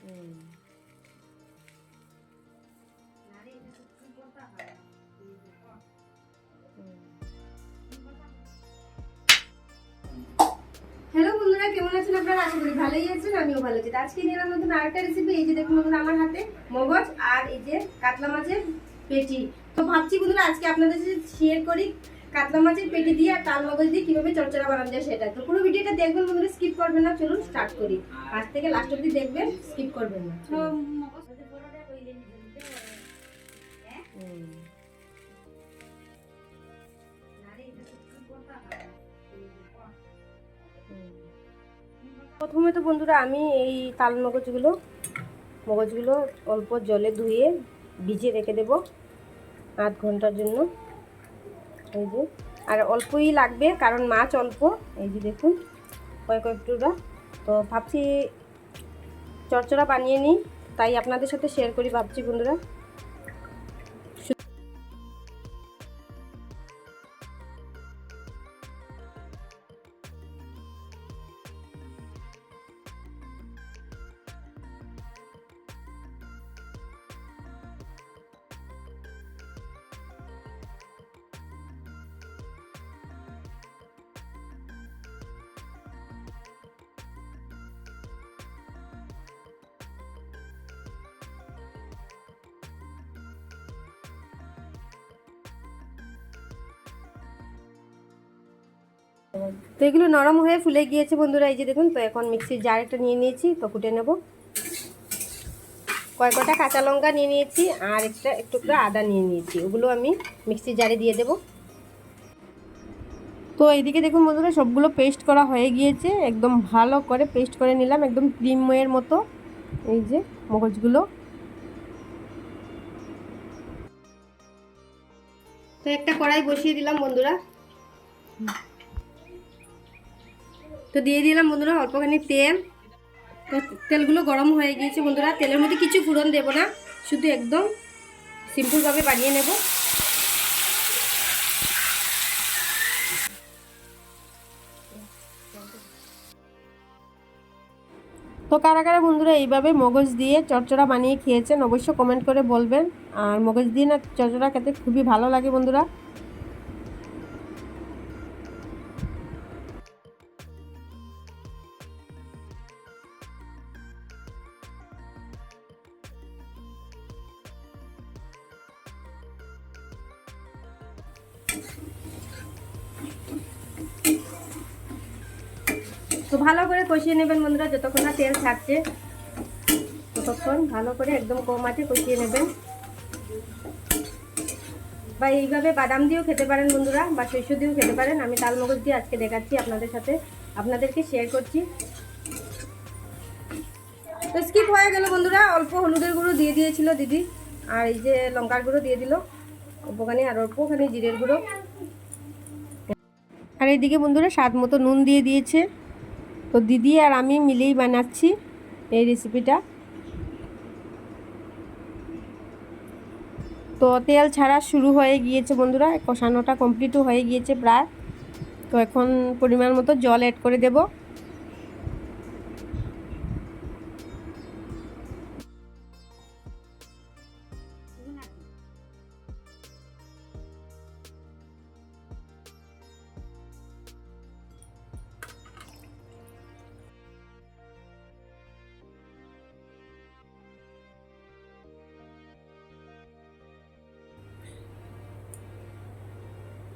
হুম। Hello বন্ধুরা কেমন আছেন আপনারা? আশা করি ভালোই আছেন আমিও ভালো আছি। আজকে নিলাম নতুন আরেকটা রেসিপি এই যে দেখুন বন্ধুরা আমার হাতে মগজ আর এই যে কাতলা মাছের পেটি। তো ভাবছি বন্ধুরা আজকে আপনাদের সাথে শেয়ার করি কাতলা মাছের পেটি দিয়ে আর তাল মগজ দিয়ে কীভাবে চচ্চড়া বানানো যায় সেটা তো পুরো ভিডিওটা দেখবেন বন্ধুরা স্কিপ করবেন না চলুন স্টার্ট করি। আজ থেকে লাস্ট অব্দি দেখবেন স্কিপ করবেন না। প্রথমে তো বন্ধুরা আমি এই তাল মগজগুলো মগজগুলো অল্প জলে ধুয়ে ভিজে রেখে দেব আধ ঘণ্টার জন্য। এই যে। আর অল্পই লাগবে, কারণ মাছ অল্প। এই যে দেখুন, কয়েক কয়েক তো ভাবছি চরচড়া বানিয়ে নিই, তাই আপনাদের সাথে শেয়ার করি ভাবছি বন্ধুরা। তো এগুলো নরম হয়ে ফুলে গিয়েছে বন্ধুরা, এই যে দেখুন, তো এখন মিক্সির জার একটা নিয়ে নিয়েছি, তো কুটে নেব। কয় কটা কাঁচা লঙ্কা নিয়ে নিয়েছি, আর একটা একটু করে আদা নিয়ে নিয়েছি, ওগুলো আমি মিক্সির জারে দিয়ে দেব। তো এইদিকে দেখুন বন্ধুরা, সবগুলো পেস্ট করা হয়ে গিয়েছে, একদম ভালো করে পেস্ট করে নিলাম, একদম ক্রিমের মতো, এই যে মগজগুলো। তো একটা কড়াই বসিয়ে দিলাম বন্ধুরা। তো দিয়ে দিলাম বন্ধুরা অল্পখানি তেল। তো তেলগুলো গরম হয়ে গিয়েছে বন্ধুরা। তেলের মধ্যে কিছু ফুরন দেবো না, শুধু একদম সিম্পলভাবে বানিয়ে নেব। তো কারা কারা বন্ধুরা এইভাবে মগজ দিয়ে চচ্চড়া বানিয়ে খেয়েছেন, অবশ্যই কমেন্ট করে বলবেন। আর মগজ দিয়ে না চচ্চড়া খেতে খুবই ভালো লাগে বন্ধুরা। তো ভালো করে কষিয়ে নেবেন বন্ধুরা, যতক্ষণ না তেল ছাড়ছে, ততক্ষণ ভালো করে একদম কম আছে কষিয়ে নেবেন। বা এইভাবে বাদাম দিয়েও খেতে পারেন বন্ধুরা, বা শস্য দিয়েও খেতে পারেন। আমি তালমগজ দিয়ে আজকে দেখাচ্ছি আপনাদের সাথে, আপনাদেরকে শেয়ার করছি। তো স্কিপ হয়ে গেল বন্ধুরা, অল্প হলুদের গুঁড়ো দিয়ে দিয়েছিল দিদি, আর এই যে লঙ্কার গুঁড়ো দিয়ে দিল। অল্পখানি আর অল্পখানি জিরের গুঁড়ো। আর এইদিকে বন্ধুরা স্বাদ মতো নুন দিয়ে দিয়েছে। তো দিদি আর আমি মিলেই বানাচ্ছি এই রেসিপিটা তো তেল ছাড়া শুরু হয়ে গিয়েছে বন্ধুরা, কষানোটা কমপ্লিটও হয়ে গিয়েছে প্রায়। তো এখন পরিমাণ মতো জল অ্যাড করে দেব।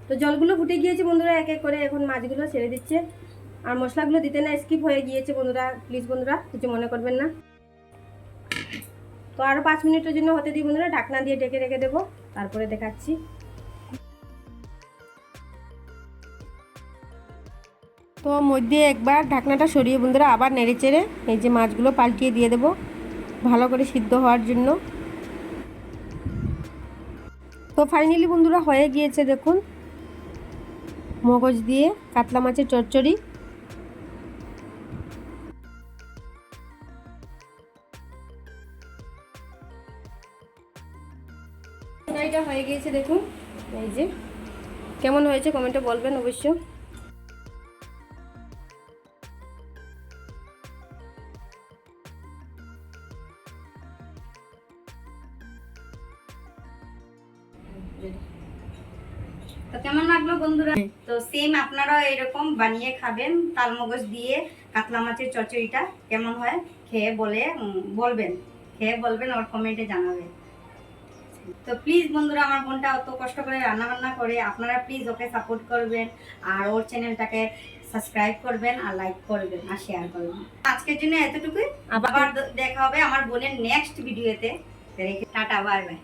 তো জলগুলো ফুটে গিয়েছে বন্ধুরা, এক এক করে এখন মাছগুলো ছেড়ে দিচ্ছে। আর মশলাগুলো দিতে না স্কিপ হয়ে গিয়েছে বন্ধুরা প্লিজ বন্ধুরা, কিছু মনে করবেন না। তো আরও পাঁচ মিনিটের জন্য হতে দিই বন্ধুরা, ঢাকনা দিয়ে ডেকে রেখে দেবো, তারপরে দেখাচ্ছি। তো মধ্যে একবার ঢাকনাটা সরিয়ে বন্ধুরা, আবার নেড়ে চেড়ে এই যে মাছগুলো পাল্টিয়ে দিয়ে দেবো, ভালো করে সিদ্ধ হওয়ার জন্য। তো ফাইনালি বন্ধুরা হয়ে গিয়েছে দেখুন মগজ দিয়ে কাতলা মাছের চচ্চড়ি। এটা হয়ে গিয়েছে দেখুন। এই যে। কেমন হয়েছে কমেন্টে বলবেন অবশ্য। যদি তো কেমন লাগল বন্ধুরা? তো সেম আপনারা এরকম বানিয়ে খাবেন তালমগজ দিয়ে কাতলা মাছের চচড়িটা কেমন হয় খেয়ে বলে বলবেন। খেয়ে বলবেন ওর কমেন্টে জানাবেন। তো প্লিজ বন্ধুরা আমার বোনটা অত কষ্ট করে রান্না বান্না করে আপনারা প্লিজ ওকে সাপোর্ট করবেন আর ওর চ্যানেলটাকে সাবস্ক্রাইব করবেন আর লাইক করবেন আর শেয়ার করবেন। আজকের জন্য এতটুকুই। আবার আবার দেখা হবে আমার বোনের নেক্সট ভিডিওতে টাটা বাই বাই